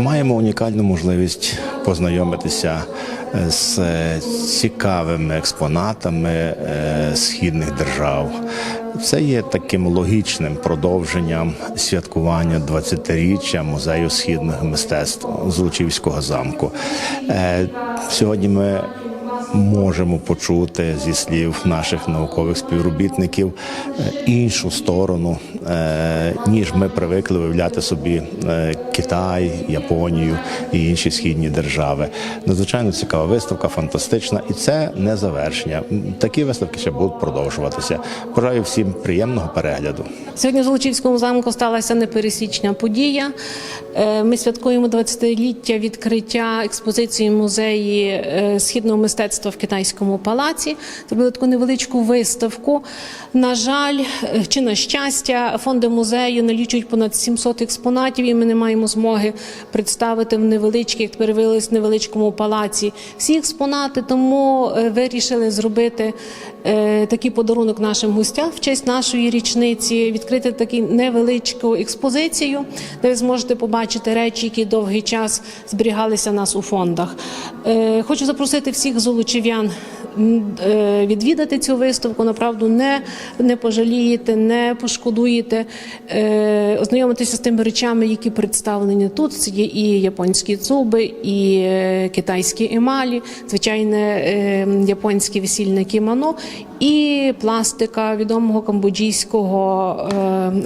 маємо унікальну можливість познайомитися е, з цікавими експонатами е, східних держав. Це є таким логічним продовженням святкування 20-річчя музею східних мистецтв Злочівського замку. Е, Сьогодні ми можемо почути зі слів наших наукових співробітників е, іншу сторону, е, ніж ми привикли виявляти собі е, Китай, Японію і інші східні держави. Надзвичайно цікава виставка, фантастична, і це не завершення. Такі виставки ще будуть продовжуватися. Бажаю всім приємного перегляду. Сьогодні в Золочівському замку сталася непересічна подія. Ми святкуємо 20-ліття відкриття експозиції музеї східного мистецтва в китайському палаці. Зробили таку невеличку виставку. На жаль, е, чи на щастя, фонди музею налічують понад 700 експонатів, і ми не маємо змоги представити в невеличкій, як тепер виявилось, невеличкому палаці всі експонати. Тому е, вирішили зробити е, такий подарунок нашим гостям в честь нашої річниці, відкрити таку невеличку експозицію, де ви зможете побачити речі, які довгий час зберігалися нас у фондах. Хочу запросити всіх золочів'ян е, відвідати цю виставку. Направду не, не пожалієте, не пошкодуєте, е, ознайомитися з тими речами, які представлені тут. Це є і японські цуби, і е, китайські емалі, звичайне е, японське весільне кімоно, і пластика відомого камбоджійського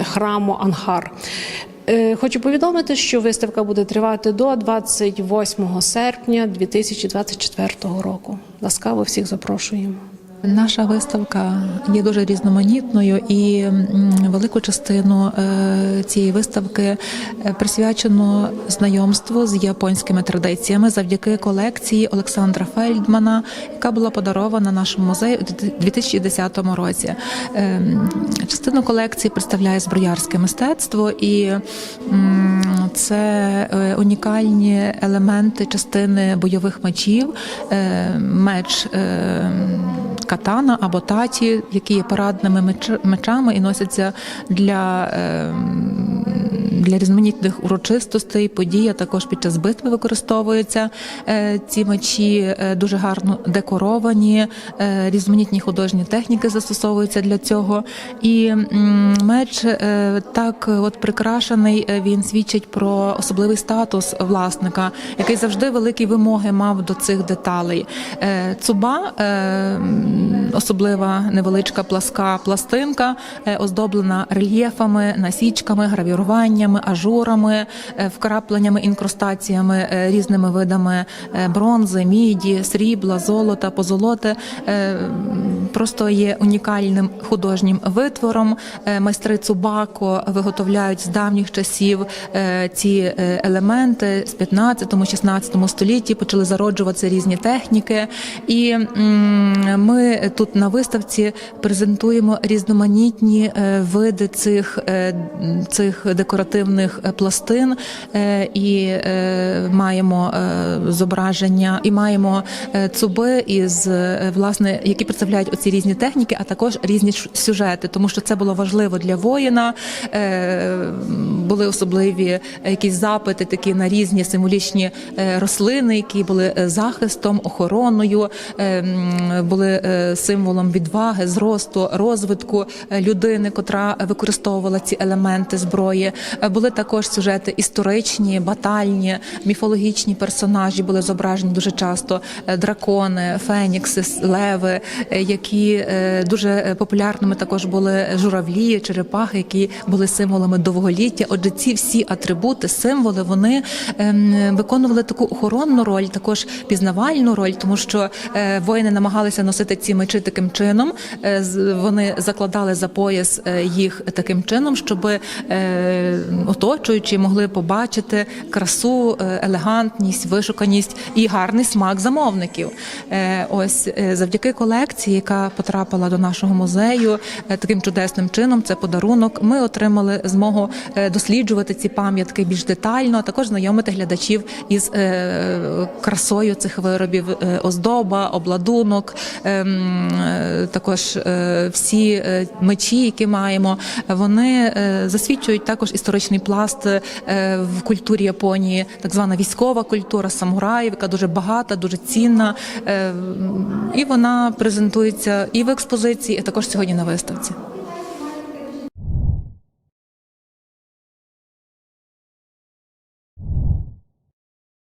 храму Анхар. Е, Хочу повідомити, що виставка буде тривати до 28 серпня 2024 року. Ласкаво всіх запрошуємо. Наша виставка є дуже різноманітною, і велику частину е, цієї виставки е, присвячено знайомству з японськими традиціями завдяки колекції Олександра Фельдмана, яка була подарована нашому музею у 2010 році. Е, Частину колекції представляє зброярське мистецтво, і це е, унікальні елементи частини бойових мечів, меч. Катана або таті, які є парадними меч- мечами і носяться для. Для різноманітних урочистостей, подій, а також під час битви використовуються е, ці мечі е, дуже гарно декоровані, е, різноманітні художні техніки застосовуються для цього. І меч так от прикрашений, він свідчить про особливий статус власника, який завжди великі вимоги мав до цих деталей. Цуба особлива невеличка пласка пластинка, оздоблена рельєфами, насічками, гравіруваннями, ажурами, е, вкрапленнями, інкрустаціями, е, різними видами е, бронзи, міді, срібла, золота, позолоти. Просто є унікальним художнім витвором. Майстри Цубако виготовляють з давніх часів ці елементи з 15-16 столітті почали зароджуватися різні техніки, і ми тут на виставці презентуємо різноманітні види цих, цих декоративних е, пластин е, і е, маємо зображення, і маємо цуби із власне, які представляють оці різні техніки, а також різні сюжети, тому що це було важливо для воїна. Були особливі якісь запити такі на різні символічні рослини, які були захистом, охороною, були символом відваги, зросту, розвитку людини, котра використовувала ці елементи зброї. Були також сюжети історичні, батальні, міфологічні персонажі були зображені дуже часто. Е, Дракони, фенікси, леви, е, які е, дуже популярними також були журавлі, черепахи, які були символами довголіття. Отже, ці всі атрибути, символи, вони ем, виконували таку охоронну роль, також пізнавальну роль, тому що воїни намагалися носити ці мечі таким чином. Вони закладали за пояс їх таким чином, щоб оточуючі могли побачити красу, е, елегантність, вишуканість і гарний смак замовників. Е, Ось е, завдяки колекції, яка потрапила до нашого музею таким чудесним чином. Це подарунок. Ми отримали змогу досліджувати ці пам'ятки більш детально, а також знайомити глядачів із красою цих виробів, оздоба, обладунок, ем, також всі мечі, які маємо, вони засвідчують також історичний пласт е, в культурі Японії, так звана військова культура самураїв, яка дуже багата, дуже цінна, Е, і вона презентується і в експозиції, і також сьогодні на виставці.